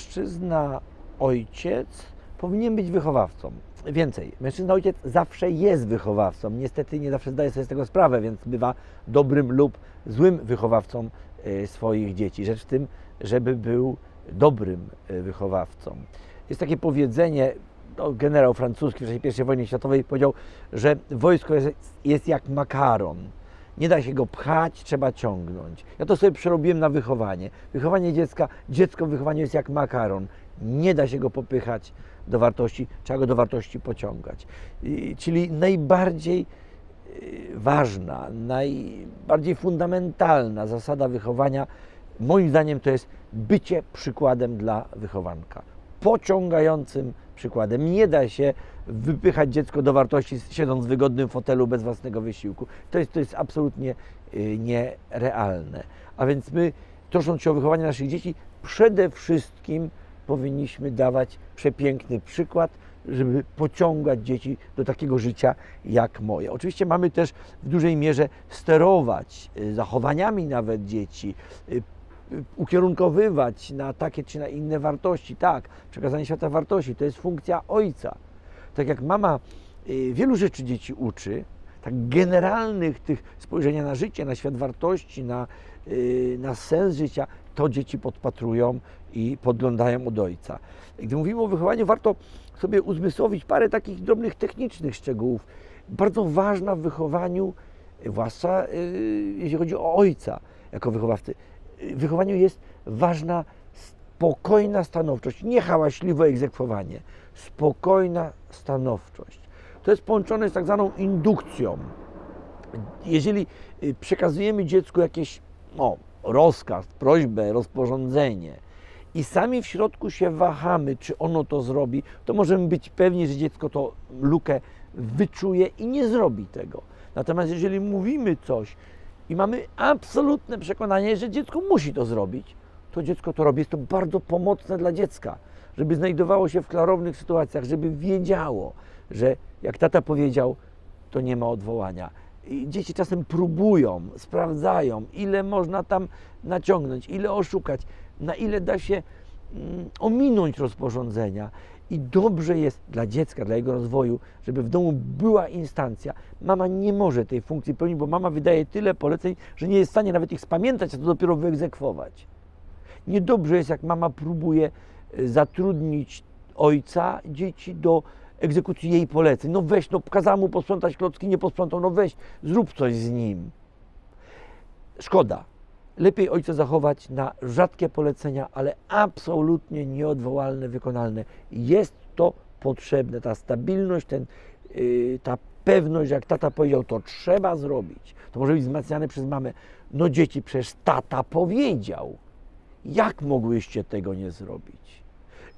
mężczyzna, ojciec powinien być wychowawcą. Więcej, mężczyzna, ojciec zawsze jest wychowawcą. Niestety nie zawsze zdaje sobie z tego sprawę, więc bywa dobrym lub złym wychowawcą e, swoich dzieci. Rzecz w tym, żeby był dobrym e, wychowawcą. Jest takie powiedzenie, no, generał francuski w czasie I wojny światowej powiedział, że wojsko jest, jest jak makaron. Nie da się go pchać, trzeba ciągnąć. Ja to sobie przerobiłem na wychowanie. Wychowanie dziecka, dziecko w wychowaniu jest jak makaron. Nie da się go popychać do wartości, trzeba go do wartości pociągać. I- Czyli najbardziej y, ważna, najbardziej fundamentalna zasada wychowania, moim zdaniem, to jest bycie przykładem dla wychowanka. Pociągającym przykładem. Nie da się wypychać dziecko do wartości siedząc w wygodnym fotelu bez własnego wysiłku. To jest, to jest absolutnie y, nierealne. A więc my, troszcząc się o wychowanie naszych dzieci, przede wszystkim powinniśmy dawać przepiękny przykład, żeby pociągać dzieci do takiego życia jak moje. Oczywiście mamy też w dużej mierze sterować y, zachowaniami nawet dzieci, y, ukierunkowywać na takie czy na inne wartości. Tak, przekazanie świata wartości to jest funkcja ojca. Tak jak mama y, wielu rzeczy dzieci uczy, tak generalnych tych spojrzenia na życie, na świat wartości, na, y, na sens życia, to dzieci podpatrują i podglądają od ojca. Gdy mówimy o wychowaniu, warto sobie uzmysłowić parę takich drobnych technicznych szczegółów. Bardzo ważna w wychowaniu, y, zwłaszcza y, jeśli chodzi o ojca jako wychowawcy, y, wychowaniu jest ważna spokojna stanowczość, nie hałaśliwe egzekwowanie, spokojna stanowczość. To jest połączone z tak zwaną indukcją. Jeżeli y, przekazujemy dziecku jakiś no, rozkaz, prośbę, rozporządzenie i sami w środku się wahamy, czy ono to zrobi, to możemy być pewni, że dziecko to lukę wyczuje i nie zrobi tego. Natomiast jeżeli mówimy coś i mamy absolutne przekonanie, że dziecko musi to zrobić, to dziecko to robi. Jest to bardzo pomocne dla dziecka, żeby znajdowało się w klarownych sytuacjach, żeby wiedziało, że jak tata powiedział, to nie ma odwołania. I dzieci czasem próbują, sprawdzają, ile można tam naciągnąć, ile oszukać, na ile da się mm, ominąć rozporządzenia. I dobrze jest dla dziecka, dla jego rozwoju, żeby w domu była instancja. Mama nie może tej funkcji pełnić, bo mama wydaje tyle poleceń, że nie jest w stanie nawet ich spamiętać, a to dopiero wyegzekwować. Niedobrze jest, jak mama próbuje y, zatrudnić ojca dzieci do egzekucji jej poleceń. No weź, no kazała mu posprzątać klocki, nie posprzątał, no weź, zrób coś z nim. Szkoda. Lepiej ojca zachować na rzadkie polecenia, ale absolutnie nieodwołalne, wykonalne. Jest to potrzebne, ta stabilność, ten, yy, ta pewność, jak tata powiedział, to trzeba zrobić. To może być wzmacniane przez mamę. No dzieci, przecież tata powiedział. Jak mogłyście tego nie zrobić?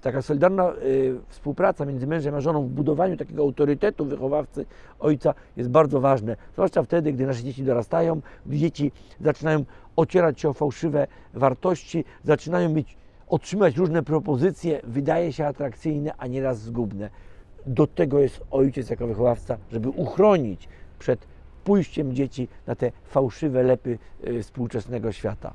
Taka solidarna y, współpraca między mężem a żoną w budowaniu takiego autorytetu wychowawcy ojca jest bardzo ważne. Zwłaszcza wtedy, gdy nasze dzieci dorastają, gdy dzieci zaczynają ocierać się o fałszywe wartości, zaczynają mieć, otrzymać różne propozycje, wydaje się atrakcyjne, a nieraz zgubne. Do tego jest ojciec jako wychowawca, żeby uchronić przed pójściem dzieci na te fałszywe lepy y, współczesnego świata.